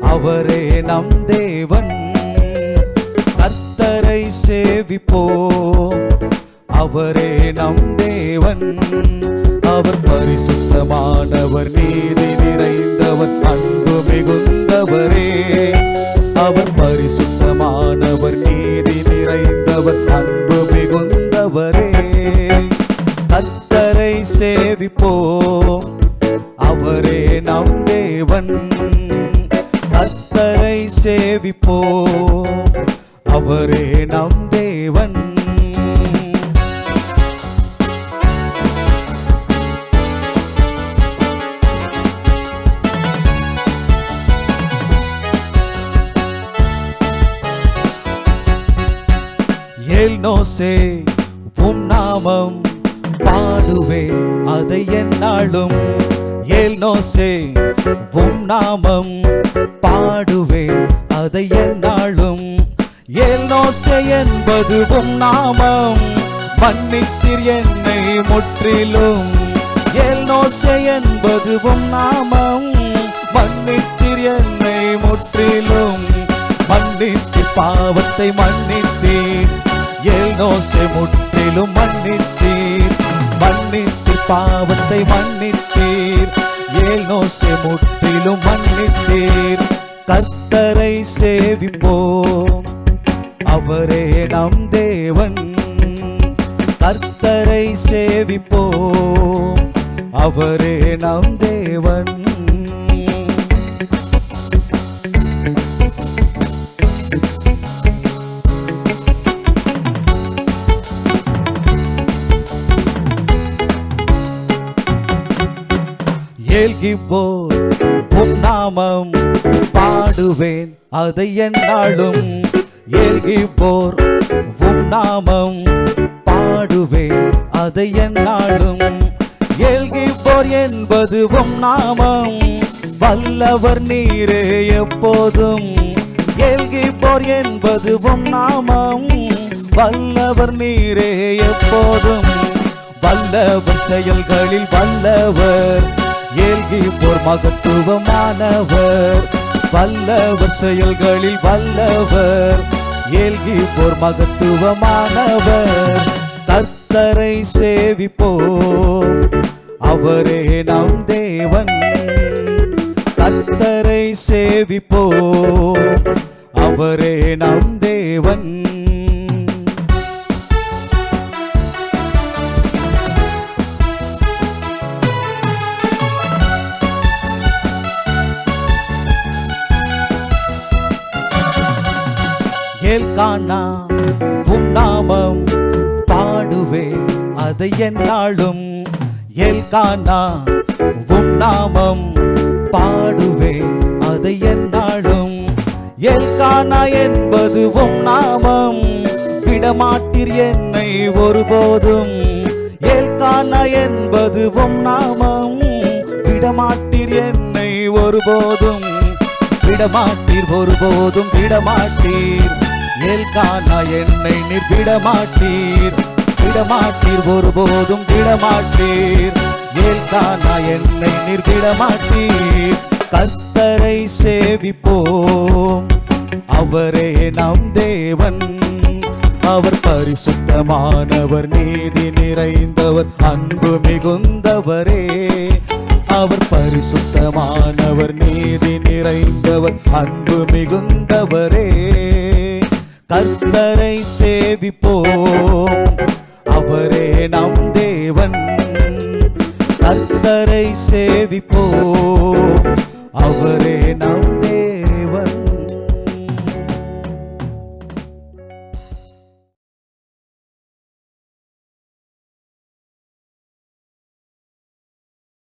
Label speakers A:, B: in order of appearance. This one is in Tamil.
A: அவரே நம் தேவன். கர்த்தரை சேவிப்போம். அவரே நம் தேவன். அவர் பரிசுத்தமானவர் நீதி நிறைந்தவர் அன்பு மிகுந்தவரே. அவர் பரிசுத்தமானவர் நீதி நிறைந்தவர் அன்பு மிகுந்தவரே. கர்த்தரை சேவிப்போம். அவரே நம் தேவன். கத்தரை சேவிப்போ அவரே நம் தேவன். ஏல் நோசே உன் நாமம் பாடுவே அதை என்னாலும் ஏல் நோசே உம் நாமம் பாடுவேன் அதை என்னாலும். ஏல் நோசே என்பது உம் நாமம் மன்னித்தீர் என்னை முற்றிலும். ஏல் நோசே என்பது உம் நாமம் மன்னித்தீர் என்னை முற்றிலும். மன்னித்து பாவத்தை மன்னித்தீர். ஏல் நோசை முற்றிலும் மன்னித்தீர். மன்னித்து பாவத்தை மன்னித்தீர். ஏல் நோசை முற்றிலும் மன்னித்தீர். கர்த்தரை சேவிப்போம். அவரே நம் தேவன். கர்த்தரை சேவிப்போம். அவரே நம் தேவன். ஏல்கிப்போர் உம் நாமம் பாடுவேன் அதை என்னாலும் போர் உம் நாமம் பாடுவேன் அதை என்னாலும் போர் என்பது உம் நாமம். வல்லவர் நீரே எப்போதும் போர் என்பது உம் நாமம். வல்லவர் நீரே எப்போதும் வல்லவர் செயல்களில் வல்லவர் ஏல்கி போர் மகத்துவமானவர். வல்லவர் செயல்களில் வல்லவர். ஏல்கி போர் மகத்துவமானவர். கர்த்தரை சேவிப்போம். அவரே நம் தேவன். கர்த்தரை சேவிப்போம். அவரே நம் தேவன். எல்கானா உம் நாமம் பாடுவேன் அதை என்னாலும் எல்கானா உம் நாமம் பாடுவேன் அதை என்னாலும் எல்கானா என்பது உம் நாமம். விடமாட்டீர் என்னை ஒருபோதும் எல்கானா என்பது உம் நாமம். விடமாட்டீர் என்னை ஒருபோதும் விடமாட்டீர் ஒருபோதும் விடமாட்டீர். மேல் காணா என்னை நீர் விடமாட்டீர். விடமாட்டீர் ஒருபோதும் விடமாட்டீர். மேல் காணா என்னை நீர் விடமாட்டீர். கத்தரை சேவிப்போம். அவரே நம் தேவன். அவர் பரிசுத்தமானவர் நீதி நிறைந்தவர் அன்பு மிகுந்தவரே. அவர் பரிசுத்தமானவர் நீதி நிறைந்தவர் அன்பு மிகுந்தவரே. கர்த்தரை சேவிப்போம். அவரே நம் தேவன். கர்த்தரை சேவிப்போம். அவரே நம்